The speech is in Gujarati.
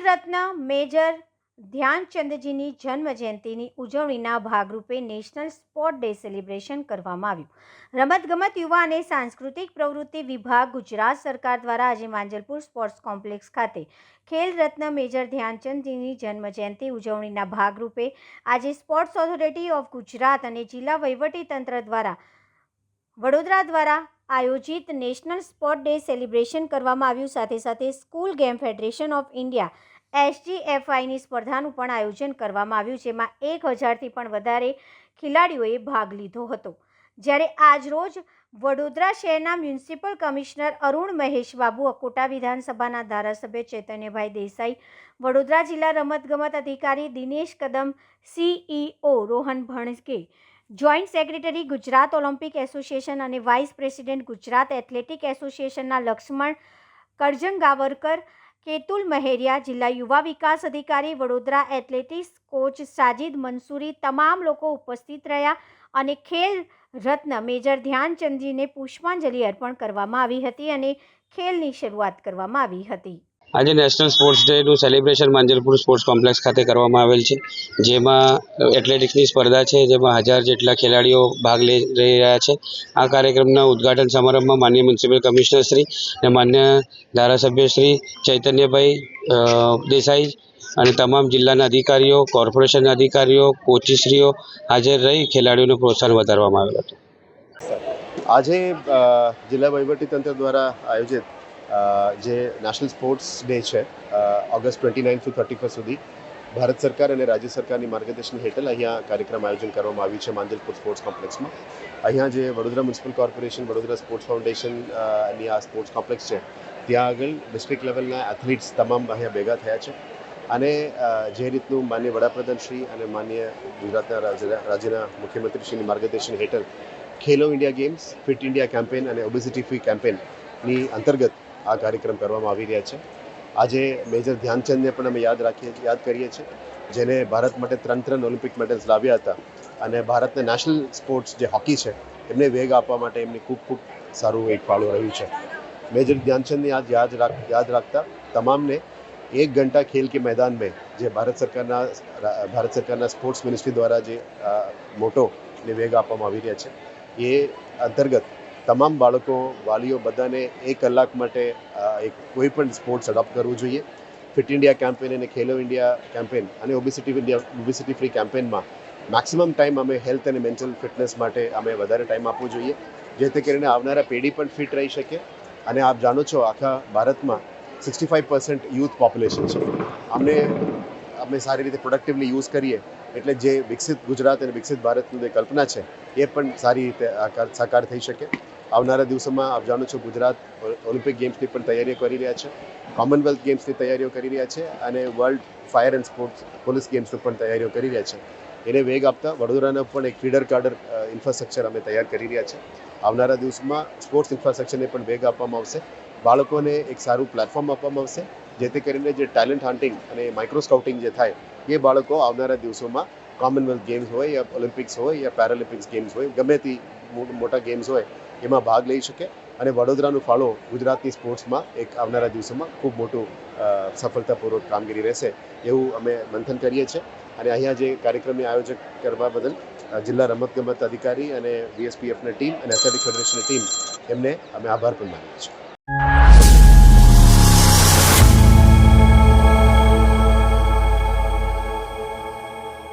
રત્ન મેજર ધ્યાનચંદજીની જન્મ જયંતિની ઉજવણીના ભાગરૂપે નેશનલ સ્પોર્ટ ડે સેલિબ્રેશન કરવામાં આવ્યું. રમતગમત, યુવા અને સાંસ્કૃતિક પ્રવૃત્તિ વિભાગ ગુજરાત સરકાર દ્વારા આજે માંજલપુર સ્પોર્ટ્સ કોમ્પ્લેક્સ ખાતે ખેલ રત્ન મેજર ધ્યાનચંદજીની જન્મ જયંતિ ઉજવણીના ભાગરૂપે આજે સ્પોર્ટ્સ ઓથોરિટી ઓફ ગુજરાત અને જિલ્લા વહીવટીતંત્ર દ્વારા, વડોદરા દ્વારા આયોજિત નેશનલ સ્પોર્ટ ડે સેલિબ્રેશન કરવામાં આવ્યું. સાથે સાથે school game federation of India એસજીએફઆઈની સ્પર્ધાનું પણ આયોજન કરવામાં આવ્યું, જેમાં એક હજારથી પણ વધારે ખેલાડીઓએ ભાગ લીધો હતો. જ્યારે આજરોજ વડોદરા શહેરના મ્યુનિસિપલ કમિશનર અરુણ મહેશ બાબુ અકોટા વિધાનસભાના ધારાસભ્ય ચૈતન્યભાઈ દેસાઈ, વડોદરા જિલ્લા રમતગમત અધિકારી Dinesh Kadam, CEO Rohan Bhanke, joint secretary Gujarat Olympic association અને વાઇસ પ્રેસિડેન્ટ ગુજરાત એથ્લેટિક એસોસિએશનના લક્ષ્મણ કરજંગાવરકર કેતુલ મહેરિયા, જિલ્લા યુવા વિકાસ અધિકારી, વડોદરા એથ્લેટિક્સ કોચ સાજિદ મંસૂરી તમામ લોકો ઉપસ્થિત રહ્યા અને ખેલ રત્ન મેજર ધ્યાનચંદજીને પુષ્પાંજલિ અર્પણ કરવામાં આવી હતી અને ખેલની શરૂઆત કરવામાં આવી હતી. આજે નેશનલ સ્પોર્ટ્સ ડેનું સેલિબ્રેશન માંજલપુર સ્પોર્ટ્સ કોમ્પ્લેક્સ ખાતે કરવામાં આવેલ છે. જેમાં એથ્લેટિક્સની સ્પર્ધા છે, જેમાં હજાર જેટલા ખેલાડીઓ ભાગ લઈ રહી રહ્યા છે. આ કાર્યક્રમના ઉદ્ઘાટન સમારંભમાં માન્ય મ્યુનિસિપલ કમિશનરશ્રી અને માન્ય ધારાસભ્ય શ્રી ચૈતન્યભાઈ દેસાઈ અને તમામ જિલ્લાના અધિકારીઓ કોર્પોરેશનના અધિકારીઓ, કોચિશ્રીઓ હાજર રહી ખેલાડીઓને પ્રોત્સાહન વધારવામાં આવેલ હતું. આજે જિલ્લા વહીવટીતંત્ર દ્વારા આયોજિત જે નેશનલ સ્પોર્ટ્સ ડે છે August twenty nine to thirty first સુધી ભારત સરકાર અને રાજ્ય સરકારની માર્ગદર્શન હેઠળ અહીંયા કાર્યક્રમ આયોજન કરવામાં આવ્યું છે માંજલપુર સ્પોર્ટ્સ કોમ્પ્લેક્સમાં અહીંયા જે Vadodara municipal corporation Vadodara sports ફાઉન્ડેશનની આ સ્પોર્ટ્સ કોમ્પ્લેક્સ છે, ત્યાં આગળ ડિસ્ટ્રિક્ટ લેવલના એથ્લીટ્સ તમામ અહીંયા ભેગા થયા છે. અને જે રીતનું માન્ય વડાપ્રધાન શ્રી અને માન્ય ગુજરાતના રાજ્ય- રાજ્યના મુખ્યમંત્રીશ્રીની માર્ગદર્શન હેઠળ Khelo India games fit India campaign અને ઓબેસિટી ફ્રી કેમ્પેનની અંતર્ગત આ કાર્યક્રમ કરવામાં આવી રહ્યા છે. આજે મેજર ધ્યાનચંદને પણ અમે યાદ રાખીએ, યાદ કરીએ છીએ, જેને ભારત માટે ત્રણ ત્રણ ઓલિમ્પિક મેડલ્સ લાવ્યા હતા અને ભારતને નેશનલ સ્પોર્ટ્સ જે હોકી છે, એમને વેગ આપવા માટે એમને ખૂબ ખૂબ સારું એક ફાળો રહ્યું છે. મેજર ધ્યાનચંદને આજ યાદ રાખ, યાદ રાખતા તમામને એક ઘંટા ખેલ કે મેદાન મેં જે ભારત સરકારના ભારત સરકારના સ્પોર્ટ્સ મિનિસ્ટ્રી દ્વારા જે મોટો ને વેગ આપવામાં આવી રહ્યા છે, એ અંતર્ગત તમામ બાળકો, વાલીઓ બધાને એક કલાક માટે એક કોઈ પણ સ્પોર્ટ્સ અડોપ્ટ કરવું જોઈએ. ફિટ ઇન્ડિયા કેમ્પેન અને ખેલો ઇન્ડિયા કેમ્પેન અને ઓબિસિટી ઇન્ડિયા ઓબિસિટી ફ્રી કેમ્પેનમાં મેક્સિમમ ટાઈમ અમે હેલ્થ અને મેન્ટલ ફિટનેસ માટે અમે વધારે ટાઈમ આપવો જોઈએ. જેથી કરીને આવનારા પેઢી પણ ફિટ રહી શકે. અને આપ જાણો છો આખા ભારતમાં sixty five percent youth population છે. અમને, અમે સારી રીતે પ્રોડક્ટિવલી યુઝ કરીએ એટલે જે વિકસિત ગુજરાત અને વિકસિત ભારતની જે કલ્પના છે, એ પણ સારી રીતે સાકાર થઈ શકે. આવનારા દિવસોમાં આપ જાણો છો ગુજરાત ઓલિમ્પિક ગેમ્સની પણ તૈયારીઓ કરી રહ્યા છે. કોમનવેલ્થ ગેમ્સની તૈયારીઓ કરી રહ્યા છે અને world fire and sports police ગેમ્સની પણ તૈયારીઓ કરી રહ્યા છે. એને વેગ આપતા વડોદરાના પણ એક ફીડર કાર્ડર ઇન્ફ્રાસ્ટ્રક્ચર અમે તૈયાર કરી રહ્યા છે. આવનારા દિવસોમાં સ્પોર્ટ્સ ઇન્ફ્રાસ્ટ્રક્ચરને પણ વેગ આપવામાં આવશે. બાળકોને એક સારું પ્લેટફોર્મ આપવામાં આવશે, જેથી કરીને જે ટેલેન્ટ હન્ટિંગ અને માઇક્રો સ્કાઉટિંગ જે થાય, એ બાળકો આવનારા દિવસોમાં કોમનવેલ્થ ગેમ્સ હોય, યા ઓલિમ્પિક્સ હોય, યા પેરાલિમ્પિક્સ ગેમ્સ હોય, ગમે તે મોટા ગેમ્સ હોય એમાં ભાગ લઈ શકે અને વડોદરાનું ફાળો ગુજરાતની સ્પોર્ટ્સમાં એક આવનારા દિવસોમાં ખૂબ મોટું સફળતાપૂર્વક કામગીરી રહેશે એવું અમે મંથન કરીએ છીએ. અને અહીંયા જે કાર્યક્રમની આયોજક કરવા બદલ જિલ્લા રમતગમત અધિકારી અને બીએસપીએફની ટીમ અને એથ્લેટિક ફેડરેશનની ટીમ એમને અમે આભાર પણ માનીએ છીએ.